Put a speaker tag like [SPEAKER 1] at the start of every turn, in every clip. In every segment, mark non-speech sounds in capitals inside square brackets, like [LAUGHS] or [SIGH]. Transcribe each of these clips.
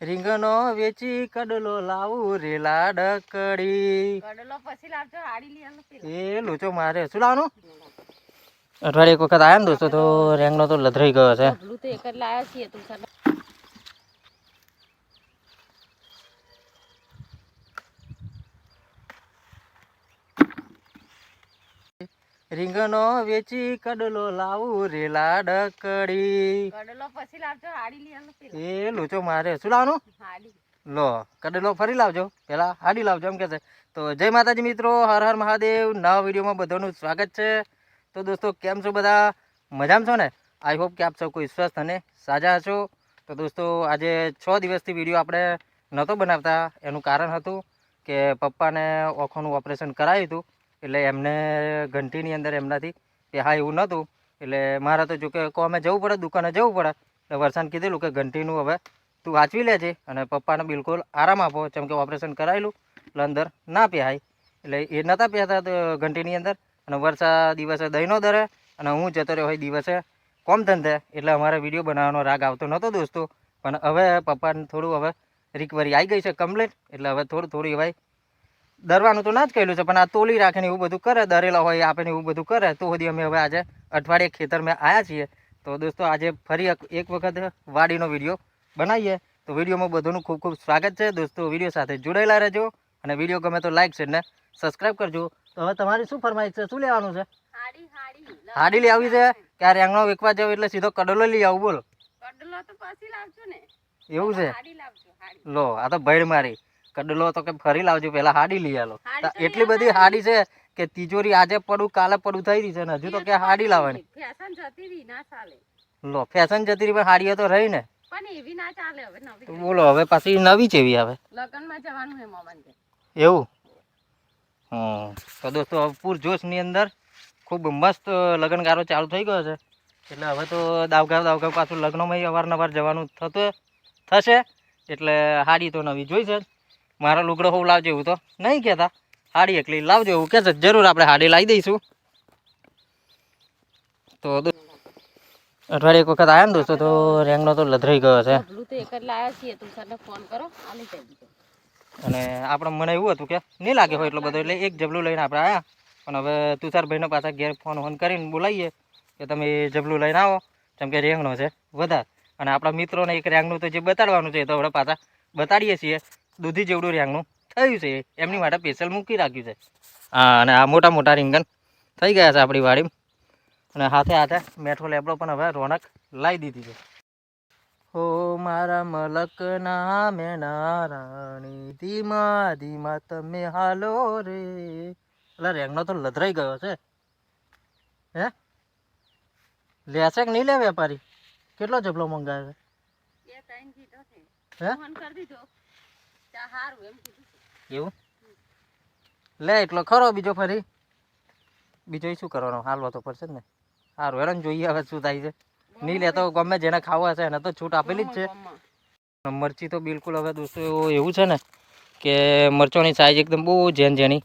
[SPEAKER 1] રીંગણો વેચી કડલો લાવું રે લાડકડી.
[SPEAKER 2] કડલો પછી લાવજો હાડી
[SPEAKER 1] એ લોચો મારે. શું લાવવાનું? અઠવાડિયે એક વખત આવ્યા ને દોસ્તો તો રેંગનો તો લથરાઈ ગયો છે.
[SPEAKER 2] તો એક જ લાયા છીએ તું
[SPEAKER 1] રીંગણો વેચી કડલો લાવું રે લાડકડી.
[SPEAKER 2] કડલો પછી લાવજો હાડી
[SPEAKER 1] એ લોચો મારે. શું લાવવાનું?
[SPEAKER 2] હાડી.
[SPEAKER 1] લો કડલો ફરી લાવજો. પેલા હાડી લાવજો એમ કે છે. તો જય માતાજી મિત્રો હર હર મહાદેવ. નવા વિડીયોમાં બધાનું સ્વાગત છે. તો દોસ્તો કેમ છો બધા? મજામાં છો ને? આઈ હોપ કે આપ સૌ કોઈ સ્વસ્થ અને સાજા છો તો દોસ્તો આજે છ દિવસથી વીડિયો આપણે નહોતો બનાવતા. એનું કારણ હતું કે પપ્પાને ઓખોનું ઓપરેશન કરાવ્યું હતું. એટલે એમને ઘંટીની અંદર એમનાથી કે હા, એવું નહોતું. એટલે મારે તો જો કે કોમે જવું પડે, દુકાને જવું પડે. એટલે વરસાદ કીધેલું કે ઘંટીનું હવે તું વાંચવી લેજે અને પપ્પાને બિલકુલ આરામ આપો. જેમ કે ઓપરેશન કરાયેલું, એટલે અંદર ના પહેરાય. એટલે એ નહોતા પહેરતા ઘંટીની અંદર. અને વર્ષા દિવસે દહીંનો દરે અને હું જતો રહ્યો હોય દિવસે કોમ ધંધે. એટલે અમારે વીડિયો બનાવવાનો રાગ આવતો નહોતો દોસ્તો. પણ હવે પપ્પાને થોડું હવે રિકવરી આવી ગઈ છે કમ્પ્લીટ એટલે હવે થોડું થોડું ભાઈ દરવાનું તો ના જ કહેલું છે પણ આ તોલી રાખે એવું બધું કરે દરેલા હોય આપે ને એવું બધું કરે. તો સુધી અમે હવે આજે અઠવાડિયે ખેતર મેં આવ્યા છીએ. તો દોસ્તો આજે ફરી એક વખત વાડીનો વીડિયો બનાવીએ. તો વિડીયોમાં બધાનું ખૂબ ખૂબ સ્વાગત છે. દોસ્તો વીડિયો સાથે જોડાયેલા રહેજો અને વીડિયો ગમે તો લાઈક છે ને સબસ્ક્રાઈબ કરજો. તો હવે તમારી શું ફરમાઈશ છે? શું લેવાનું છે?
[SPEAKER 2] હાડી
[SPEAKER 1] લઈ આવી છે? કે આ રેંગણો વેકવા જાવ એટલે સીધો કડલો લઈ આવું બોલો. એવું છે? લો આ તો ભેળ મારી. કડલો તો કે ફરી લાવજો પેલા હાડી લઈ આલો. એટલી બધી હાડી છે કે તિજોરી આજે પડું કાલે પડું થઈ રહી છે ને હજુ તો કે હાડી લાવવાની.
[SPEAKER 2] ફેશન જતી રહી ના ચાલે.
[SPEAKER 1] લો ફેશન જતી રહી પણ હાડીઓ તો રહી ને.
[SPEAKER 2] પણ એવી ના ચાલે હવે નવી
[SPEAKER 1] તો બોલો હવે પાછી નવી ચેવી આવે
[SPEAKER 2] લગનમાં જવાનું હે મોમન
[SPEAKER 1] એવું? હમ તો દોસ્તો હવે પૂરજોશની અંદર ખૂબ મસ્ત લગ્નગારો ચાલુ થઈ ગયો છે. એટલે હવે તો દાવગાવ દાવગાવ પાછું લગ્નમાં અવારનવાર જવાનું થતું થશે. એટલે હાડી તો નવી જોઈ છે મારો લુગડો હોવ લાવજો એવું તો? નહીં કહેતા. હાડી એકલી લાવજો એવું કે જરૂર આપણે હાડી લાવી દઈશું. તો અઠવાડિયે એક વખત આવ્યા ને દોસ્તો તો રેંગનો તો લથરાઈ ગયો છે. અને આપણે મને એવું હતું કે નહીં લાગે હોય એટલો બધો એટલે એક જબલું લઈને આપણે આવ્યા પણ હવે તુષારભાઈનો પાછા ઘેર ફોન ફોન કરીને બોલાવીએ કે તમે એ જબલું લઈને આવો. જેમ કે રેંગણો છે વધારે. અને આપણા મિત્રોને એક રેંગનું તો જે બતાડવાનું છે એ તો આપણે પાછા બતાડીએ છીએ. દૂધી જેવડું રેંગણું થયું છે. એમની માટે સ્પેશિયલ મૂકી રાખ્યું છે. હા અને આ મોટા મોટા રીંગણ થઈ ગયા છે આપણી વાડીમાં. અને હાથે હાથે મેઠો લેબડો પણ હવે રોનક લાવી દીધી છે. હો મારા મલકના મેના રાણી ધીમા ધીમા તમે હાલો રે. એટલે રેંગનો તો લધરાઈ ગયો છે. હે? લેશે કે નહીં લે વેપારી? કેટલો જબલો મંગાવે? હે? એવું? લે એટલો ખરો બીજો ફરી. બીજો શું કરવાનો? હાલવા તો પડશે ને. સારું હેરાન જોઈએ હવે શું થાય છે. નહીં લેતો ગમે. જેને ખાવા હશે એને તો છૂટ આપેલી જ છે. મરચી તો બિલકુલ હવે દોસ્તો એવું છે ને કે મરચોની સાઈઝ એકદમ બહુ જેન જેની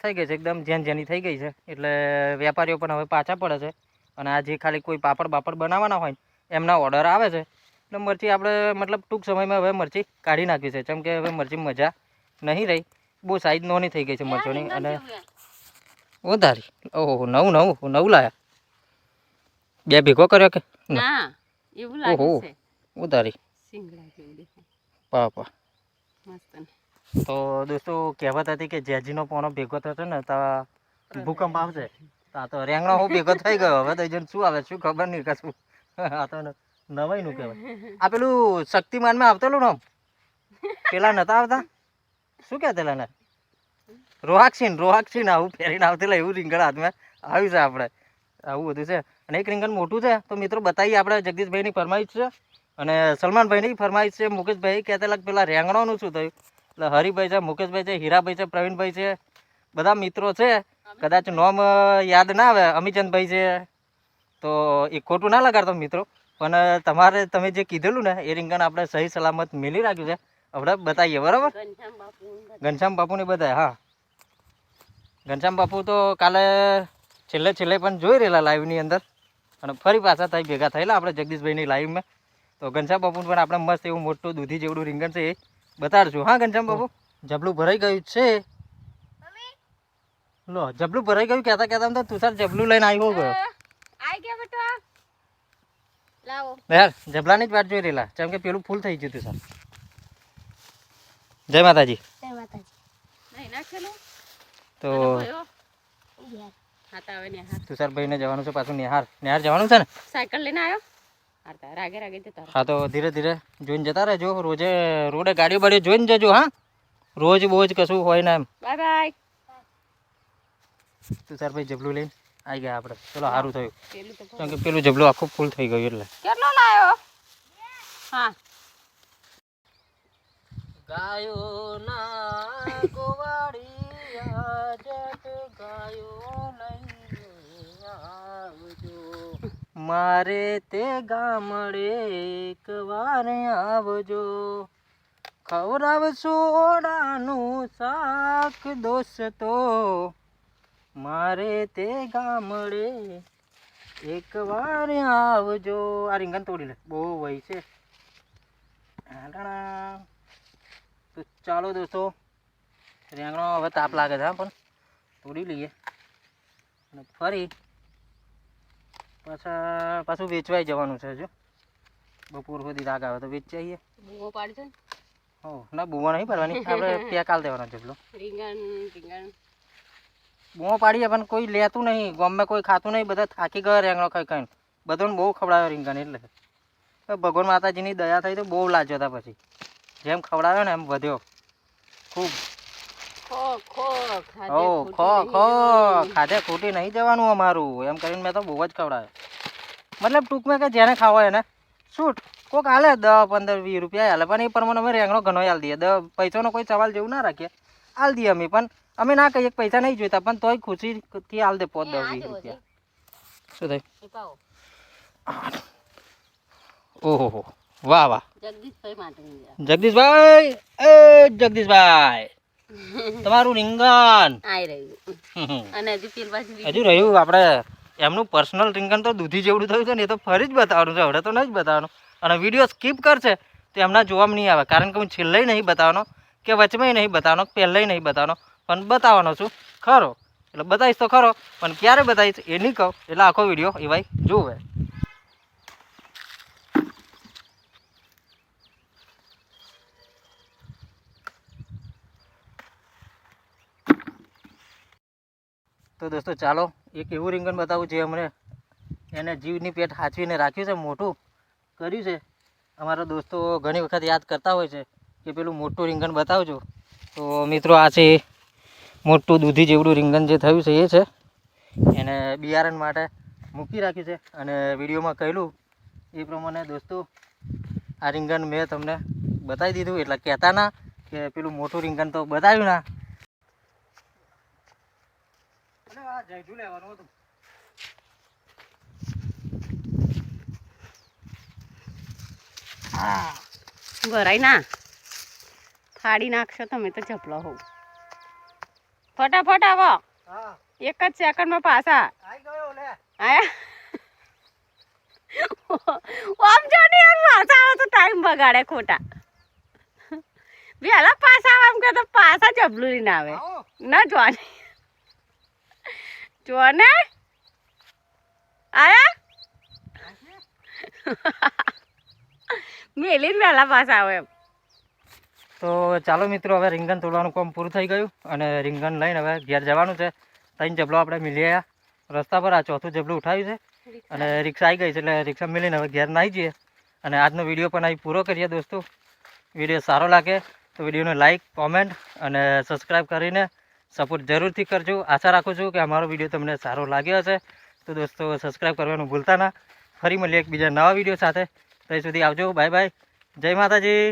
[SPEAKER 1] થઈ ગઈ છે એકદમ જેન જેની થઈ ગઈ છે. એટલે વેપારીઓ પણ હવે પાછા પડે છે. અને આ જે ખાલી કોઈ પાપડ બાપડ બનાવવાના હોય એમના ઓર્ડર આવે છે. એટલે મરચી આપણે મતલબ ટૂંક સમયમાં હવે મરચી કાઢી નાખી છે. જેમ કે હવે મરચી મજા નહીં રહી. બહુ સાઈઝ નોની થઈ ગઈ છે મરચોની અને. વધારી. ઓહો નવું નવું નવું લાયા. બે ભેગો કર્યો કે?
[SPEAKER 2] ના.
[SPEAKER 1] ઓહો.
[SPEAKER 2] દેખાય.
[SPEAKER 1] પાપા તો દોસ્તો કહેવત હતી કે જેજીનો પોણો ભેગો થશે ને તો ભૂકંપ આવશે. તો આ તો રેંગણો હું ભેગો થઈ ગયો. હવે તો જઈને શું આવે શું ખબર નહીં કશું. [LAUGHS] આ તો નવાઈનું કહેવાય. આ પેલું શક્તિમાનમાં આવતેલું ને આમ? પેલા નતા આવતા? શું કહેતેલા ને? રોહાક્ષીન રોહાક્ષીન આવું ફેરીને આવતેલા એવું રીંગણ હાથમાં આવ્યું છે આપણે. આવું બધું છે. અને એક રીંગણ મોટું છે. તો મિત્રો બતાવીએ આપણે જગદીશભાઈની ફરમાઈશ છે. અને સલમાનભાઈની ફરમાઈશ છે. મુકેશભાઈ કહેતા કે પેલા રેંગણોનું શું થયું? એટલે હરિભાઈ છે, મુકેશભાઈ છે, હીરાભાઈ છે, પ્રવીણભાઈ છે. બધા મિત્રો છે. કદાચ નોમ યાદ ના આવે. અમિચંદભાઈ છે. તો એ ખોટું ના લગાડતો મિત્રો. પણ તમારે તમે જે કીધેલું ને એ રીંગણ આપણે સહી સલામત મેલી રાખ્યું છે. આપણે બતાવીએ બરાબર?
[SPEAKER 2] ઘનશ્યામ.
[SPEAKER 1] બાપુને બધા હા. ઘનશ્યામ બાપુ તો કાલે છેલ્લે છેલ્લે પણ જોઈ રહેલા લાઈવની અંદર. અને ફરી પાછા થઈ ભેગા થયેલા આપણે જગદીશભાઈની લાઈવમાં તો ઘનશ્યામ બાપુ પણ આપણે મસ્ત એવું મોટું દૂધી જેવડું રીંગણ છે એ બતાડશું. હા ઘનશ્યામ બાપુ? જબલું ભરાઈ ગયું છે. લો જબલું ભરાઈ ગયું કહેતા કહેતા તો તુષાર જબલું લઈને આવ્યો ગયો.
[SPEAKER 2] આઈ ગયા બેટા. લાવો.
[SPEAKER 1] યાર જબલાની જ વાત જોઈ રહેલા. જેમ કે પેલું ફૂલ થઈ ગયું સર. જય માતાજી.
[SPEAKER 2] નહીં નાખેલું?
[SPEAKER 1] તો તુષારભાઈને જવાનું છે પાછું નિહાર. નિહાર જવાનું છે ને?
[SPEAKER 2] સાયકલ લઈને આવ્યો? રાગે રાગે જતા
[SPEAKER 1] હા તો ધીરે ધીરે જોઈને જતા રહેજો. રોજે રોડે ગાડીઓ બાડીઓ જોઈને જજો હા? રોજ બોજ કશું હોય ને એમ.
[SPEAKER 2] Bye bye.
[SPEAKER 1] તુષારભાઈ જબલું લઈને. આવી ગયા આપણે. ચલો સારું થયું.
[SPEAKER 2] પેલું તો
[SPEAKER 1] કે પેલું જબલું આખું ફૂલ થઈ ગયું એટલે.
[SPEAKER 2] કેટલો લાયો? હા.
[SPEAKER 1] ગાયો ના ગોવાળિયા જટ ગાયો લઈને આવજો. મારે તે ગામડે એકવાર આવજો. ખવડાવશો ઓડાનું શાક દોસ્તો. મારે તે ગામડે એક વાર આવજો. આ રીંગણ તોડી લે. બહુ વહી છે. તો ચાલો દોસ્તો રીંગણો હવે તાપ લાગે છે પણ તોડી લઈએ. અને ફરી પાછા પાછું વેચવાઈ જવાનું છે હજુ. બપોર સુધી રાગ આવે તો વેચાઈએ
[SPEAKER 2] પાડજો
[SPEAKER 1] હો ના બુવા નહીં પાડવાની. આપણે [LAUGHS] પેક આલ દેવાનો જબલો
[SPEAKER 2] રીંગણ રીંગણ.
[SPEAKER 1] બુવા પાડીએ પણ કોઈ લેતું નહીં. ગમે કોઈ ખાતું નહીં બધા થાકી ગયા રેંગણો ખાઈ ખાઈને. બધાને બહુ ખવડાવ્યો રીંગણ એટલે. ભગવાન માતાજીની દયા થઈ તો બહુ લાજ્યો હતા પછી. જેમ ખવડાવ્યો ને એમ વધ્યો. ખૂબ.
[SPEAKER 2] ખો ખો
[SPEAKER 1] ખો. ખાધે ખોટી નહીં જવાનું અમારું. એમ કરીને મેં તો બહુ જ ખવડાવ્યો. મતલબ ટૂંકમાં કે જેને ખાવો એને. શૂટ. કોક હાલે દસ પંદર વીસ રૂપિયા હાલે પણ એ પ્રમાણે અમે રેંગણો ઘણો હાલ દઈએ. દ પૈસાનો કોઈ સવાલ જેવું ના રાખીએ. હાલ દઈએ અમે પણ અમે ના કહીએ પૈસા નહીં જોઈતા પણ તોય ખુશીથી હાલ દે પોત દસ વીસ રૂપિયા. શું થાય? ઓહો હો. વાહ વાહ.
[SPEAKER 2] જગદીશભાઈ
[SPEAKER 1] જગદીશભાઈ એ જગદીશભાઈ. [LAUGHS] તમારું રીંગણ. [LAUGHS]
[SPEAKER 2] અને હજી
[SPEAKER 1] રહ્યું આપણે એમનું પર્સનલ રીંગણ તો દૂધી જેવડું થયું છે ને એ તો ફરી જ બતાવવાનું છે હવે તો નહીં જ બતાવવાનું. અને વીડિયો સ્કીપ કરશે તો એમના જોવામાં નહીં આવે કારણ કે હું છેલ્લે નહીં બતાવવાનો કે વચમાં નહીં બતાવવાનો પહેલાં નહીં બતાવવાનો. પણ બતાવવાનો છું. ખરો. એટલે બતાવીશ તો ખરો. પણ ક્યારે બતાવીશ એ નહીં કહું. એટલે આખો વીડિયો એ ભાઈ જુએ તો દોસ્તો ચાલો, એક એવું રીંગણ બતાવું જે અમને એને જીવની પેટ હાચવીને રાખ્યું છે, મોટું કર્યું છે. અમારા દોસ્તો ઘણી વખત યાદ કરતા હોય છે કે પેલું મોટું રીંગણ બતાવજો. તો મિત્રો આ છે મોટું દૂધી જેવડું રીંગણ જે થયું છે એ છે. એને બિયારણ માટે મૂકી રાખ્યું છે અને વિડીયોમાં કહેલું એ પ્રમાણે દોસ્તો આ રીંગણ મેં તમને બતાવી દીધું. એટલે કહેતા ના કે પેલું મોટું રીંગણ તો બતાવ્યું ના. લેવાનું હતું. હા
[SPEAKER 2] ભરાય ના. ફાડી નાખશો તમે તો જપલો હોવ ફટાફટ આવો. એક જ સેકન્ડમાં પાછા. આમ જો ને યાર પાછા આવો તો ટાઈમ બગાડે ખોટા. વહેલા પાછા આવે એમ કે તો પાછા જબલુરી ના આવે.
[SPEAKER 1] ના
[SPEAKER 2] ના જોને જોને? આયા? મેલીને વહેલા પાછા આવે એમ.
[SPEAKER 1] તો ચાલો મિત્રો હવે રીંગણ તોડવાનું કામ પૂરું થઈ ગયું અને રીંગણ લઈને હવે ઘેર જવાનું છે. ત્રણ જબલો આપણે મિલી આવ્યા રસ્તા પર આ ચોથું જબલું ઉઠાવ્યું છે અને રિક્ષા. આવી ગઈ છે એટલે રિક્ષા મિલીને હવે ઘેર નાહી જઈએ. અને આજનો વીડિયો પણ અહીં પૂરો કરીએ દોસ્તો. વીડિયો સારો લાગે તો વિડીયોને લાઇક કોમેન્ટ અને સબસ્ક્રાઈબ કરીને સપોર્ટ જરૂરથી કરજો. આશા રાખું છું કે અમારો વીડિયો તમને સારો લાગ્યો હશે. તો દોસ્તો સબસ્ક્રાઈબ કરવાનું ભૂલતા ના. ફરી મળીએ એકબીજા નવા વીડિયો સાથે. ત્યાં સુધી આવજો. Bye bye. જય માતાજી.